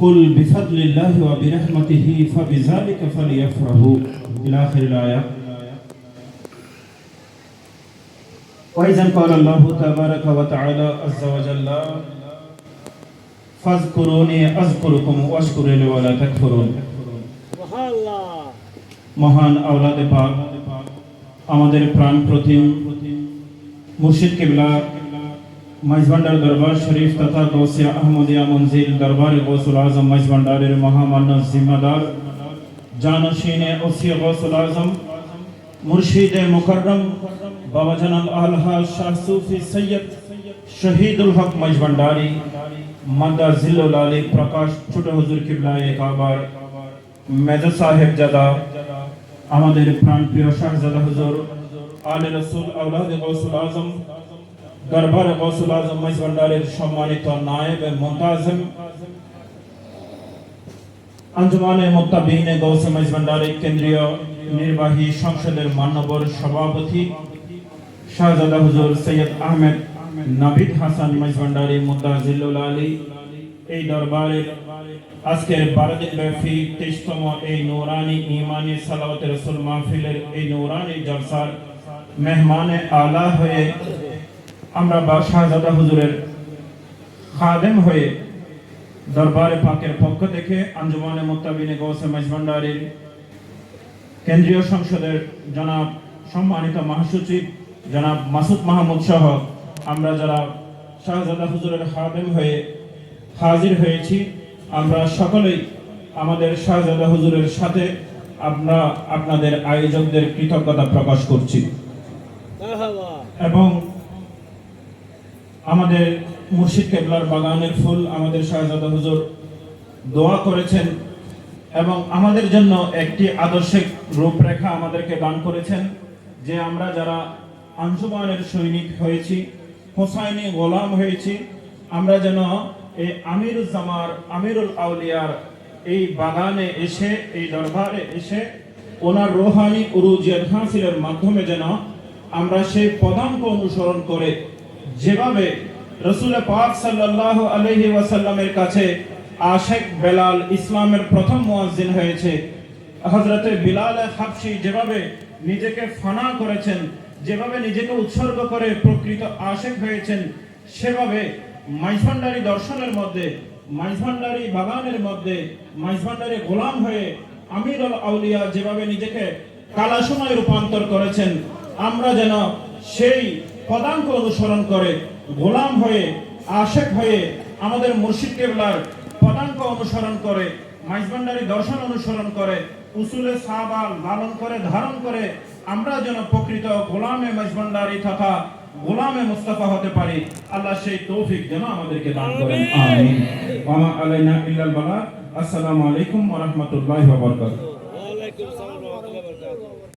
قل بفضل الله وبرحمته فبذلك فليفرحوا إلى آخر الآية وإذا قال الله تبارك وتعالى عز وجل فاذكروني أذكركم واشكروا لي ولا تكفرون মহাল্লাহ মহান আওলাদে পাক আমাদের প্রাণ প্রতিম মুর্শিদ কিবলা মাইজভান্ডার দরবার শরীফ তথা গৌসিয়া আহমদিয়া মঞ্জিল দরবার গৌসুল আজম মাইজভান্ডারের মহামান্য জিম্মাদার জানশীনে ওসিয়া গৌসুল আজম মুর্শিদে মুকররম বাবা জানাল আলহা শাহ সুফি সৈয়দ শহীদুল হক মাইজভান্ডারি মাদ্দা জিল্লুল আলী প্রকাশ ছোট হুজুর কিবলা এক আবার মেজর সাহেব জাদা আমাদের প্রাণ প্রিয় শাহজাদা হুজুর আলে রসুল আউলাদ গৌসুল আজম দরবার গৌসুল আজম মাইজভান্ডারের সম্মানিত নায়েব মুমতাজম আঞ্জুমানে মুত্তাবিনে গৌসে মাইজভান্ডারের কেন্দ্রীয় নির্বাহী সংসদের মান্যবর সভাপতি শাহজাদা হুজুর সৈয়দ আহমেদ নাবিদ হাসান মাইজভান্ডারি মুদ্দা জিল্লুল আলী। এই দরবারের আজকের বারো দিন ব্যাপী তেইশতম এই নৌরানি ইমানি সালাওয়াত রসুল মাহফিলের এই নৌরানি জলসার মেহমানে আলা হয়ে আমরা বা শাহজাদা হুজুরের খাদেম হয়ে দরবারে পাকের পক্ষ থেকে আঞ্জুমানে মুত্তাবিনে গৌসে মাইজভান্ডারির কেন্দ্রীয় সংসদের জনাব সম্মানিত মহাসচিব জনাব মাসুদ মাহমুদ সহ আমরা যারা শাহজাদা হুজুরের খাদেম হয়ে হাজির হয়েছি আমরা সকলেই আমাদের শাহজাদা হুজুরের সাথে আমরা আপনাদের আয়োজকদের কৃতজ্ঞতা প্রকাশ করছি। এবং আমাদের মুর্শিদ কেবলার বাগানের ফুল আমাদের শাহজাদা হুজুর দোয়া করেছেন এবং আমাদের জন্য একটি আদর্শিক রূপরেখা আমাদেরকে দান করেছেন, যে আমরা যারা আঞ্জুমানের সৈনিক হয়েছি, হোসাইনি গোলাম হয়েছি, আমরা যেন এই আমিরুজ্জামার, আমিরুল আউলিয়ার এই বাগানে এসে, এই দরবারে এসে ওনার রোহানি উরুজিয়াত হাসিলের মাধ্যমে যেন আমরা সেই পদাঙ্ক অনুসরণ করে যেভাবে রসুল পাক সাল্লাহ আলহি ওয়াসাল্লামের কাছে আশেক বেলাল ইসলামের প্রথম মুয়াজ্জিন হয়েছে হজরতে বিলাল হাফসি যেভাবে নিজেকে ফানা করেছেন, যেভাবে নিজেকে উৎসর্গ করে প্রকৃত আশেক হয়েছেন, সেভাবে মাইজভান্ডারি দর্শনের মধ্যে, মাইজভান্ডারি বাগানের মধ্যে, মাইজভান্ডারি গোলাম হয়ে আমিরুল আউলিয়া যেভাবে নিজেকে কালাসময় রূপান্তর করেছেন, আমরা যেন সেই পদাঙ্ক অনুসরণ করে গোলাম হয়ে আশেক হয়ে আমাদের মুর্শিদ কেবলার পদাঙ্ক অনুসরণ করে মাইজভান্ডারি দর্শন অনুসরণ করে উসুলে সাহাবা লালন করে ধারণ করে আমরা যেন প্রকৃত গোলামে মাইজভান্ডারি তথা গোলামে মুস্তাফা হতে পারি। আল্লাহ সেই তৌফিক যেন আমাদেরকে দান করেন। আমিন। ওয়া মা আলাইনা ইল্লাল বালাগ আসসালামু আলাইকুম ওয়া রাহমাতুল্লাহি ওয়া বারাকাতুহু।